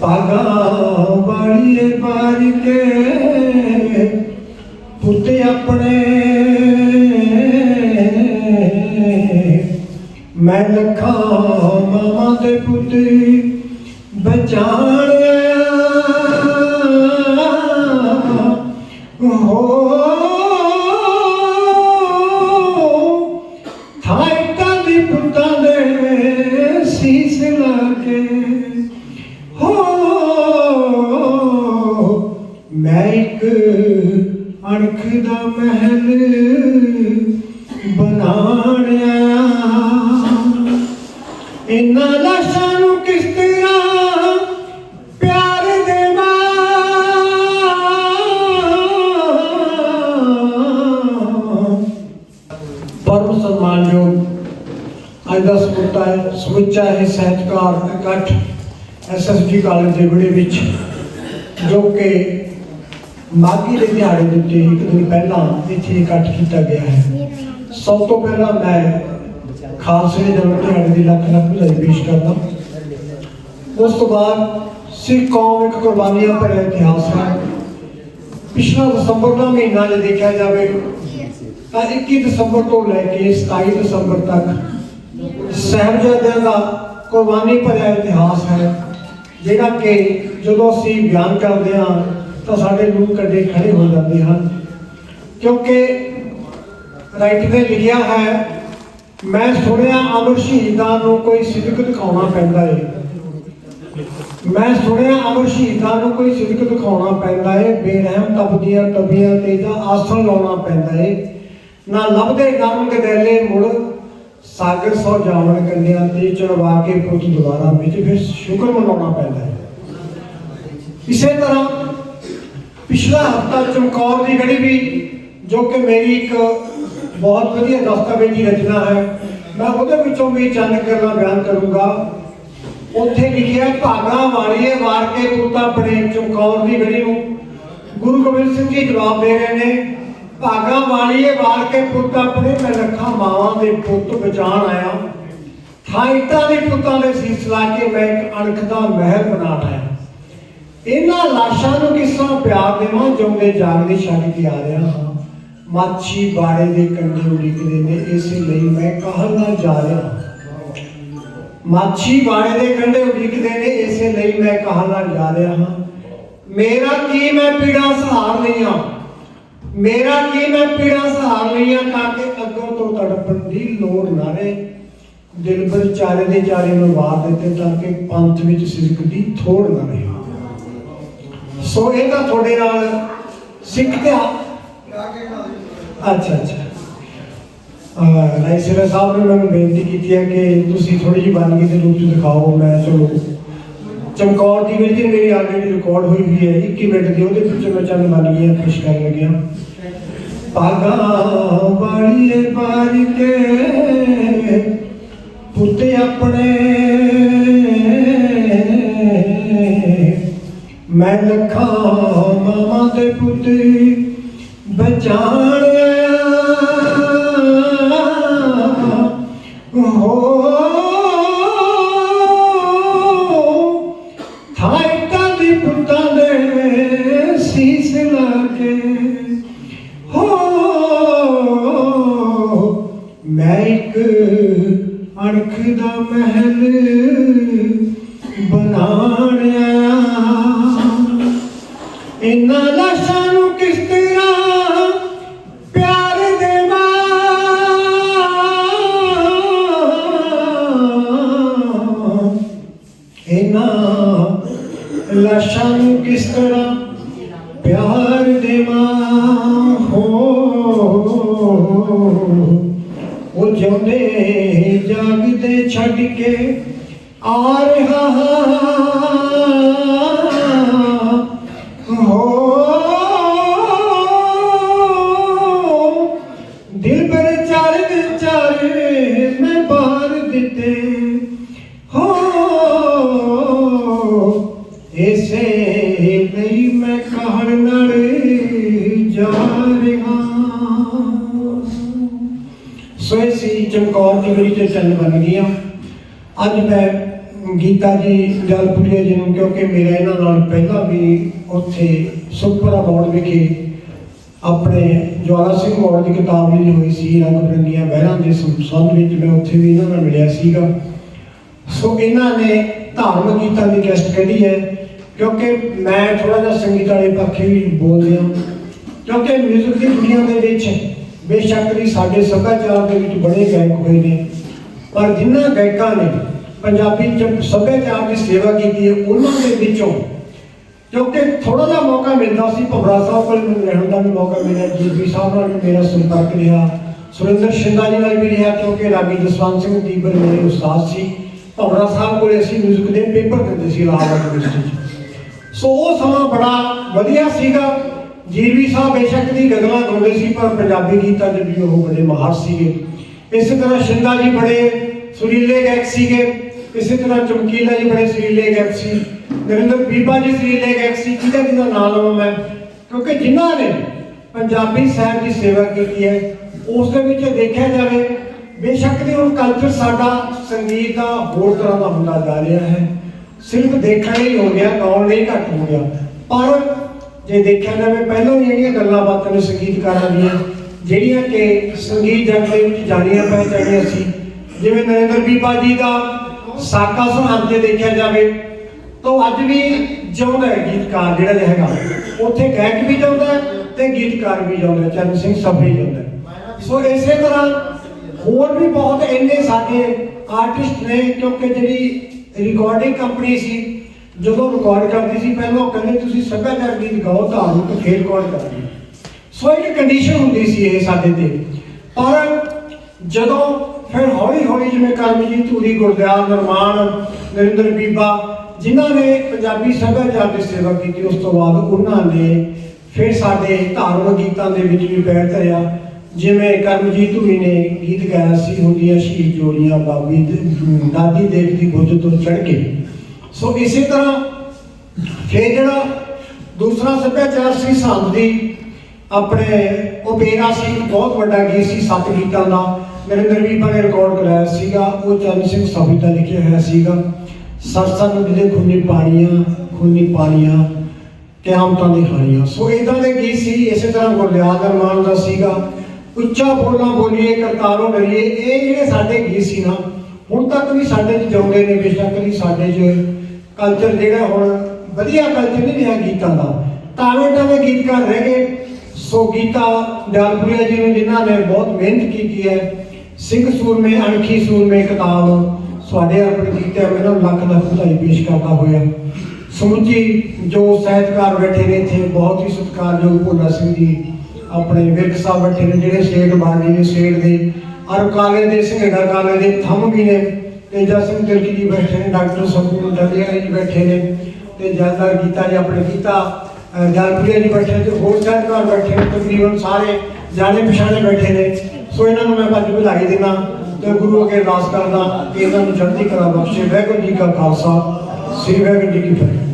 ਪਾਗਾ ਬਾੜੀਏ ਬਾਰ ਕੇ ਪੁੱਤੇ ਆਪਣੇ। ਮੈਂ ਲੱਖਾਂ ਮਾਵਾਂ ਦੇ ਪੁੱਤ ਬਚਾਣਿਆ। ਅਣਖ ਦਾ ਮਹਿਲ ਬਣਾਣਿਆ। ਇਨਾਂ ਲਾਸ਼ਾਂ ਨੂੰ ਕਿਸ ਤਰ੍ਹਾਂ ਪਿਆਰ ਦੇਵਾਂ? ਪਰਮ ਸਨਮਾਨਯੋਗ ਅੱਜ ਦਾ ਸਮੁੱਚਾ ਹੈ ਸਮੁੱਚਾ ਹੈ ਸਹਿਤਕਾਰ ਇਕੱਠ ਐਸਐਸਜੀ ਕਾਲਜ ਦੇ ਵਿੜੇ ਵਿੱਚ, ਜੋ ਕਿ ਮਾਗੀ ਦੇ ਦਿਹਾੜੇ ਦੇ ਉੱਤੇ ਇੱਕ ਦਿਨ ਪਹਿਲਾਂ ਇੱਥੇ ਇਕੱਠ ਕੀਤਾ ਗਿਆ ਹੈ। ਸਭ ਤੋਂ ਪਹਿਲਾਂ ਮੈਂ ਖਾਲਸੇ ਦੇ ਜਨਮ ਦਿਹਾੜੇ ਦੀ ਲੱਖ ਲੱਖ ਵਧਾਈ ਪੇਸ਼ ਕਰਦਾ। ਉਸ ਤੋਂ ਬਾਅਦ ਸਿੱਖ ਕੌਮ ਇੱਕ ਕੁਰਬਾਨੀਆਂ ਭਰਿਆ ਇਤਿਹਾਸ ਹੈ। ਪਿਛਲਾ ਦਸੰਬਰ ਦਾ ਮਹੀਨਾ ਜੇ ਦੇਖਿਆ ਜਾਵੇ, ਤਾਂ 21 ਦਸੰਬਰ ਤੋਂ ਲੈ ਕੇ 27 ਦਸੰਬਰ ਤੱਕ ਸਾਹਿਬਜ਼ਾਦਿਆਂ ਦਾ ਕੁਰਬਾਨੀ ਭਰਿਆ ਇਤਿਹਾਸ ਹੈ, ਜਿਹੜਾ ਕਿ ਜਦੋਂ ਅਸੀਂ ਬਿਆਨ ਕਰਦੇ ਹਾਂ ਤਾਂ ਸਾਡੇ ਲੂਹ ਕੱਢੇ ਖੜੇ ਹੋ ਜਾਂਦੇ ਹਨ। ਕਿਉਂਕਿ ਰਾਈਟਰ ਨੇ ਲਿਖਿਆ ਹੈ, ਮੈਂ ਸੁਣਿਆ ਅਮਰ ਸ਼ਹੀਦਾਂ ਨੂੰ ਕੋਈ ਸਿਦਕ ਦਿਖਾਉਣਾ ਪੈਂਦਾ ਹੈ ਮੈਂ ਸੁਣਿਆ ਅਮਰ ਸ਼ਹੀਦਾਂ ਨੂੰ ਕੋਈ ਸਿਦਕ ਦਿਖਾਉਣਾ ਪੈਂਦਾ ਏ, ਬੇਰਹਿਮ ਤਪਦੀਆਂ ਤਬੀਆਂ ਤੇ ਦਾ ਆਸਣ ਲਾਉਣਾ ਪੈਂਦਾ ਏ। ਨਾ ਲੱਭਦੇ ਨਰਮ ਗਦੈਲੇ ਮੁੜ, ਸਾਗਰ ਸੋ ਜਾਵਣ ਕੰਨਿਆਂ ਤੇ ਚੜਵਾ ਕੇ ਪੁੱਤ ਦੁਬਾਰਾ ਵਿੱਚ ਫਿਰ ਸ਼ੁਕਰ ਮਨਾਉਣਾ ਪੈਂਦਾ ਹੈ ਇਸੇ ਤਰ੍ਹਾਂ ਪਿਛਲਾ ਹਫਤਾ ਚਮਕੌਰ ਦੀ ਗੜੀ ਵੀ ਜੋ ਕਿ ਮੇਰੀ ਇੱਕ ਬਹੁਤ ਵਧੀਆ ਦਸਤਾਵੇਜ਼ੀ ਰਚਨਾ ਹੈ ਮੈਂ ਉਹਦੇ ਵਿੱਚੋਂ ਵੀ ਚੰਨ ਕਰਨਾ ਬਿਆਨ ਕਰੂੰਗਾ ਉੱਥੇ ਲਿਖਿਆ ਭਾਗਾ ਵਾਲੀਏ ਵਾਰ ਕੇ ਪੁੱਤ ਆਪਣੇ ਚਮਕੌਰ ਦੀ ਗੜੀ ਨੂੰ ਗੁਰੂ ਗੋਬਿੰਦ ਸਿੰਘ ਜੀ ਜਵਾਬ ਦੇ ਰਹੇ ਨੇ ਭਾਗਾ ਵਾਲੀਏ ਵਾਰ ਕੇ ਪੁੱਤ ਆਪਣੇ ਮੈਂ ਲੱਖਾਂ ਮਾਵਾਂ ਦੇ ਪੁੱਤ ਬਚਾਣ ਆਇਆ ਥਾਈਟਾਂ ਦੇ ਪੁੱਤਾਂ ਦੇ ਸੀਸ ਲਾ ਕੇ ਮੈਂ ਇੱਕ ਅਣਖ ਦਾ ਮਹਿਲ ਬਣਾਉਣ ਆਇਆ ਇਹਨਾਂ ਲਾਸ਼ਾਂ ਨੂੰ ਕਿਸ ਤਰ੍ਹਾਂ ਪਿਆਰ ਦੇਵਾਂ? ਜਿਉਂਦੇ ਜਾਗਦੇ ਛੱਡ ਕੇ ਆ ਰਿਹਾ ਹਾਂ। ਮਾਛੀ ਬਾੜੇ ਦੇ ਕੰਢੇ ਉਡੀਕਦੇ ਨੇ, ਇਸੇ ਲਈ ਮੈਂ ਕਹਿਣ ਨਾਲ ਜਾ ਰਿਹਾ ਮਾਛੀ ਬਾੜੇ ਦੇ ਕੰਢੇ ਉਡੀਕਦੇ ਨੇ, ਇਸੇ ਲਈ ਮੈਂ ਕਹਾਣਾ ਜਾ ਰਿਹਾ ਹਾਂ। ਮੇਰਾ ਕੀ ਮੈਂ ਪੀੜਾ ਸਹਾਰ ਲਈਆਂ? ਮੇਰਾ ਕੀ ਮੈਂ ਪੀੜਾ ਸਹਾਰ ਲਈਆਂ ਤਾਂ ਕਿ ਅੱਗੋਂ ਤੋਂ ਤੜਪਣ ਦੀ ਲੋੜ ਨਾ ਰਹੇ? ਦਿਲ ਪਰ ਚਾਰੇ ਦੇ ਚਾਰੇ ਨੂੰ ਵਾਰ ਦਿੱਤੇ ਤਾਂ ਕਿ ਪੰਥ ਵਿੱਚ ਸਿਰਕ ਦੀ ਥੋੜ ਨਾ ਰਹੇ। ਸੋ ਇਹ ਤਾਂ ਤੁਹਾਡੇ ਨਾਲ ਸਿੱਖ ਤੇ ਅੱਛਾ ਅੱਛਾ। ਰਾਈਸਰਾ ਸਾਹਿਬ ਨੇ ਮੈਨੂੰ ਬੇਨਤੀ ਕੀਤੀ ਹੈ ਕਿ ਤੁਸੀਂ ਥੋੜੀ ਜਿਹੀ ਬਾਨਗੀ ਦੇ ਰੂਪ ਚ ਦਿਖਾਓ। ਮੈਂ ਚਲੋ ਚਮਕੌਰ ਦੀ ਜਿਹੜੀ ਮੇਰੀ ਆਲਰੇਡੀ ਰਿਕਾਰਡ ਹੋਈ ਹੋਈ ਹੈ 21 ਮਿੰਟ ਦੀ, ਉਹਦੇ ਵਿੱਚ ਮੈਂ ਚੰਨ ਬਾਨਗੀਆਂ ਪੇਸ਼ ਕਰਨ ਲੱਗਿਆ। ਪਾਗਾ ਬਾੜੀਏ ਬਾਰ ਕੇ ਪੁੱਤੇ ਆਪਣੇ ਮੈਂ ਲੱਖਾਂ ਮਾਵਾਂ ਦੇ ਪੁੱਤੇ ਬਚਾਣਿਆ। ਹੋ ਇਨਾਂ ਲਾਸ਼ਾਂ ਨੂੰ ਕਿਸ ਤਰ੍ਹਾਂ ਪਿਆਰ ਦੇਵਾਂ? ਇਨਾਂ ਲਾਸ਼ਾਂ ਨੂੰ ਕਿਸ ਤਰ੍ਹਾਂ ਪਿਆਰ ਦੇਵਾਂ? ਹੋ। ਉਹ ਜਿਉਂਦੇ ਜਾਗਦੇ ਛੱਡ ਕੇ ਆ ਰਿਹਾ ਹੋ। ਮੈਂ ਕਹਿਣ ਜਾ ਰਿਹਾ। ਸੋ ਇਸੀ ਚਮਕੌਰ ਦੀ ਗੜੀ ਤੇ ਚੱਲ ਬਣ ਗਈਆਂ। ਅੱਜ ਮੈਂ ਗੀਤਾ ਜੀ ਜਲਪੁਰੀਆ ਜੀ ਨੂੰ ਕਿਉਂਕਿ ਮੇਰਾ ਇਹਨਾਂ ਨਾਲ ਪਹਿਲਾਂ ਵੀ ਉੱਥੇ ਸੁਪਰ ਅਵਾਰਡ ਵਿਖੇ ਆਪਣੇ ਜਵਾਲਾ ਸਿੰਘ ਮੌੜ ਦੀ ਕਿਤਾਬ ਜਿਹੜੀ ਹੋਈ ਸੀ, ਰੰਗ ਬਰੰਗੀਆਂ ਬਹਿਰਾਂ ਦੇ ਸੰਬੰਧ ਵਿੱਚ ਮੈਂ ਉੱਥੇ ਵੀ ਇਹਨਾਂ ਨਾਲ ਮਿਲਿਆ ਸੀਗਾ। ਸੋ ਇਹਨਾਂ ਨੇ ਧਾਰਮਿਕ ਗੀਤਾਂ ਦੀ ਕੈਸਟ ਕੱਢੀ ਹੈ? ਕਿਉਂਕਿ ਮੈਂ ਥੋੜਾ ਜਿਹਾ ਸੰਗੀਤ ਵਾਲੇ ਪੱਖੇ ਵੀ ਬੋਲਦੇ ਹਾਂ। ਕਿਉਂਕਿ ਮਿਊਜ਼ਿਕ ਦੀ ਦੁਨੀਆ ਦੇ ਵਿੱਚ ਬੇਸ਼ੱਕ ਵੀ ਸਾਡੇ ਸੱਭਿਆਚਾਰ ਦੇ ਵਿੱਚ ਬੜੇ ਗਾਇਕ ਹੋਏ ਨੇ। ਪਰ ਜਿਨ੍ਹਾਂ ਗਾਇਕਾਂ ਨੇ ਪੰਜਾਬੀ 'ਚ ਸੱਭਿਆਚਾਰ ਦੀ ਸੇਵਾ ਕੀਤੀ ਹੈ, ਉਹਨਾਂ ਦੇ ਵਿੱਚੋਂ ਕਿਉਂਕਿ ਥੋੜਾ ਜਿਹਾ ਮੌਕਾ ਮਿਲਦਾ ਸੀ ਭਵਰਾ ਸਾਹਿਬ ਕੋਲ ਮੈਨੂੰ ਰਹਿਣ ਦਾ ਵੀ ਮੌਕਾ ਮਿਲਿਆ ਜੀ ਜੀਪੀ ਸਾਹਿਬ ਨਾਲ ਵੀ ਮੇਰਾ ਸੰਪਰਕ ਰਿਹਾ, ਸੁਰਿੰਦਰ ਸ਼ਿੰਦਾ ਜੀ ਨਾਲ ਵੀ ਰਿਹਾ, ਕਿਉਂਕਿ ਰਾਗੀ ਜਸਵੰਤ ਸਿੰਘ ਦੀਬਰ ਮੇਰੇ ਉਸਤਾਦ ਸੀ। ਭਵਰਾ ਸਾਹਿਬ ਕੋਲ ਅਸੀਂ ਮਿਊਜ਼ਿਕ ਦੇ ਪੇਪਰ ਦਿੰਦੇ ਸੀ, ਲਾਹੌਰ ਯੂਨੀਵਰਸਿਟੀ ਸੋ ਉਹ ਸਮਾਂ ਬੜਾ ਵਧੀਆ ਸੀਗਾ। ਜੀਰਵੀ ਸਾਹਿਬ ਬੇਸ਼ੱਕ ਦੀ ਗਜ਼ਲਾਂ ਗਾਉਂਦੇ ਸੀ, ਪਰ ਪੰਜਾਬੀ ਗੀਤਾਂ ਦੇ ਵੀ ਉਹ ਬੜੇ ਮਾਹਰ ਸੀਗੇ। ਇਸੇ ਤਰ੍ਹਾਂ ਸ਼ਿੰਦਾ ਜੀ ਬੜੇ ਸੁਰੀਲੇ ਗਾਇਕ ਸੀਗੇ। ਇਸੇ ਤਰ੍ਹਾਂ ਚਮਕੀਲਾ ਜੀ ਬੜੇ ਸੁਰੀਲੇ ਗਾਇਕ ਸੀ। ਨਰਿੰਦਰ ਬੀਬਾ ਜੀ ਸੁਰੀਲੇ ਗਾਇਕ ਸੀ। ਕਿਹਦਾ ਕਿਹਦਾ ਨਾਮ ਲਵਾਂ ਮੈਂ। ਕਿਉਂਕਿ ਜਿਨ੍ਹਾਂ ਨੇ ਪੰਜਾਬੀ ਸਾਹਿਤ ਦੀ ਸੇਵਾ ਕੀਤੀ ਹੈ, ਉਸ ਦੇ ਵਿੱਚ ਦੇਖਿਆ ਜਾਵੇ, ਬੇਸ਼ੱਕ ਦੇ ਹੁਣ ਕਲਚਰ ਸਾਡਾ ਸੰਗੀਤ ਦਾ ਹੋਰ ਤਰ੍ਹਾਂ ਦਾ ਹੁੰਦਾ ਜਾ ਰਿਹਾ ਹੈ। ਸਿਰਫ ਦੇਖਣ ਲਈ ਹੋ ਗਿਆ, ਗਾਉਣ ਲਈ ਘੱਟ ਹੋ ਗਿਆ। ਪਰ ਜੇ ਦੇਖਿਆ ਜਾਵੇ, ਪਹਿਲਾਂ ਵੀ ਜਿਹੜੀਆਂ ਗੱਲਾਂ ਬਾਤਾਂ ਨੇ ਸੰਗੀਤਕਾਰਾਂ ਦੀਆਂ ਜਿਹੜੀਆਂ ਕਿ ਸੰਗੀਤ ਜਗਤ ਦੇ ਵਿੱਚ ਜਾਣੀਆਂ ਪਹਿਚਾਣੀਆਂ ਸੀ, ਜਿਵੇਂ ਨਰਿੰਦਰ ਬੀਬਾ ਜੀ ਦਾ ਸਾਕਾ ਸੁਹਾਨ ਤੇ ਦੇਖਿਆ ਜਾਵੇ, ਤਾਂ ਅੱਜ ਵੀ ਜਿਉਂਦਾ ਹੈ ਗੀਤਕਾਰ ਜਿਹੜਾ ਹੈਗਾ। ਉੱਥੇ ਗਾਇਕ ਵੀ ਜਿਉਂਦਾ ਹੈ ਤੇ ਗੀਤਕਾਰ ਵੀ ਜਿਉਂਦਾ ਚਰਨ ਸਿੰਘ ਸਭੀ ਜਿਉਂਦਾ ਸੋ ਇਸੇ ਤਰ੍ਹਾਂ ਹੋਰ ਵੀ ਬਹੁਤ ਇੰਨੇ ਸਾਡੇ ਆਰਟਿਸਟ ਨੇ, ਕਿਉਂਕਿ ਜਿਹੜੀ ਰਿਕਾਰਡਿੰਗ ਕੰਪਨੀ ਸੀ। ਜਦੋਂ ਰਿਕਾਰਡ ਕਰਦੀ ਸੀ, ਪਹਿਲਾਂ ਉਹ ਕਹਿੰਦੇ, ਤੁਸੀਂ ਸੱਭਿਆਚਾਰ ਗੀਤ ਗਾਓ, ਧਾਰਮਿਕ ਫੇਰ ਰਿਕਾਰਡ ਕਰਨੀ ਸੋ ਇੱਕ ਕੰਡੀਸ਼ਨ ਹੁੰਦੀ ਸੀ ਇਹ ਸਾਡੇ ਤੇ। ਪਰ ਜਦੋਂ ਫਿਰ ਹੌਲੀ ਹੌਲੀ ਜਿਵੇਂ ਕਰਮਜੀਤ ਧੂਰੀ, ਗੁਰਦਿਆਲ ਨਿਰਮਾਣ, ਨਰਿੰਦਰ ਬੀਬਾ, ਜਿਨ੍ਹਾਂ ਨੇ ਪੰਜਾਬੀ ਸੱਭਿਆਚਾਰ ਦੀ ਸੇਵਾ ਕੀਤੀ, ਉਸ ਤੋਂ ਬਾਅਦ ਉਹਨਾਂ ਨੇ ਫਿਰ ਸਾਡੇ ਧਾਰਮਿਕ ਗੀਤਾਂ ਦੇ ਵਿੱਚ ਵੀ ਪੈਰ ਧਰਿਆ। ਜਿਵੇਂ ਕਰਮਜੀਤ ਧੂਰੀ ਨੇ ਗੀਤ ਗਾਇਆ ਸੀ, ਹੁੰਦੀਆਂ ਸ਼ਹੀਦ ਜੋੜੀਆਂ ਬਾਬੀ ਦੇ- ਦਾਦੀ ਦੇਖ ਦੀ ਗੁੱਜ ਤੋਂ ਚੜ ਕੇ। ਸੋ ਇਸੇ ਤਰ੍ਹਾਂ ਫਿਰ ਜਿਹੜਾ ਦੂਸਰਾ ਸੱਭਿਆਚਾਰ ਸੀ ਸੰਤ ਦੀ, ਆਪਣੇ ਬੇਰਾ ਸੀ, ਬਹੁਤ ਵੱਡਾ ਗੀਤ ਸੀ ਸੱਤ ਗੀਤਾਂ ਦਾ ਨਰਿੰਦਰ ਬੀਬਾ ਨੇ ਰਿਕਾਰਡ ਕਰਾਇਆ ਸੀਗਾ, ਉਹ ਚਰਨ ਸਿੰਘ ਸਾਬੀ ਦਾ ਲਿਖਿਆ ਹੋਇਆ ਸੀਗਾ। ਸਰਸਾ ਨਦੀ ਦੇ ਖੂਨੀ ਪਾਣੀਆਂ ਖੂਨੀ ਪਾਣੀਆਂ ਕਿਆਮਤਾਂ ਦੀ ਖਾਣੀਆਂ। ਸੋ ਇਦਾਂ ਦੇ ਗੀਤ ਸੀ, ਇਸੇ ਤਰ੍ਹਾਂ ਗੁਰਦਿਆਲ ਦਰਮਾਨ ਦਾ ਸੀਗਾ। ਉੱਚਾ ਬੋਲਣਾ ਬੋਲੀਏ, ਕਰਤਾਰੋਂ ਡਰੀਏ, ਇਹ ਜਿਹੜੇ ਸਾਡੇ ਗੀਤ ਸੀ ਨਾ, ਹੁਣ ਤੱਕ ਵੀ ਸਾਡੇ ਚ ਜਿਉਂਦੇ ਨੇ, ਬੇਸ਼ੱਕ ਵੀ ਸਾਡੇ ਚ। ਕਲਚਰ ਜਿਹੜਾ ਹੁਣ ਵਧੀਆ ਕਲਚਰ ਨਹੀਂ ਰਿਹਾ ਗੀਤਾਂ ਦਾ। ਤਾਵੇਂ ਤਾਵੇਂ ਗੀਤਕਾਰ ਰਹਿ ਗਏ। ਸੋ ਗੀਤਾ ਦਿਆਲਪੁਰੀਆ ਜੀ ਨੂੰ ਜਿਨ੍ਹਾਂ ਨੇ ਬਹੁਤ ਮਿਹਨਤ ਕੀਤੀ ਹੈ, ਸਿੰਘ ਸੂਰਮੇ, ਅਣਖੀ ਸੂਰਮੇ, ਕਿਤਾਬ ਤੁਹਾਡੇ ਆਪਣੇ ਕੀਤੇ, ਮੈਂ ਇਹਨਾਂ ਨੂੰ ਲੱਖ ਲੱਖ ਵਧਾਈ ਪੇਸ਼ ਕਰਦਾ ਹੋਇਆ। ਸਮੁੱਚੀ ਜੋ ਸਾਹਿਤਕਾਰ ਬੈਠੇ ਨੇ ਇੱਥੇ, ਬਹੁਤ ਹੀ ਸਤਿਕਾਰਯੋਗ ਭੋਲਾ ਸਿੰਘ ਜੀ। ਆਪਣੇ ਵਿਰਕ ਸਾਹਿਬ ਬੈਠੇ ਨੇ, ਜਿਹੜੇ ਸ਼ੇਠ ਬਾਣੀ ਨੇ ਸਟੇਟ ਦੇ, ਔਰ ਕਾਲੇ ਦੇ, ਸਿੰਘੜਾ ਕਾਲੇ ਦੇ ਥੰਮ ਵੀ ਨੇ। ਤੇਜਾ ਸਿੰਘ ਤਿਲਕੀ ਜੀ ਬੈਠੇ ਨੇ, ਡਾਕਟਰ ਸੰਪੂਰਨ ਦਲਿਆ ਜੀ ਬੈਠੇ ਨੇ, ਤੇ ਜਲਦਾਰ ਗੀਤਾ ਜੀ ਆਪਣੇ ਗੀਤਾ ਜਲਪ੍ਰਿਆ ਜੀ ਬੈਠੇ ਨੇ, ਤੇ ਹੋਰ ਸਾਹਿਤਕਾਰ ਬੈਠੇ ਨੇ, ਤਕਰੀਬਨ ਸਾਰੇ ਜਾਣੇ ਪਛਾਣੇ ਬੈਠੇ ਨੇ। ਸੋ ਇਹਨਾਂ ਨੂੰ ਮੈਂ ਪੰਜ ਵਧਾਈ ਦਿੰਦਾ, ਤੇ ਗੁਰੂ ਅੱਗੇ ਅਰਦਾਸ ਕਰਦਾ ਕਿ ਇਹਨਾਂ ਨੂੰ ਜਲਦੀ ਕਲਾ ਬਖਸ਼ੇ ਵਾਹਿਗੁਰੂ ਜੀ ਕਾ ਖਾਲਸਾ, ਸ੍ਰੀ ਵਾਹਿਗੁਰੂ ਜੀ ਕੀ ਫਤਿਹ।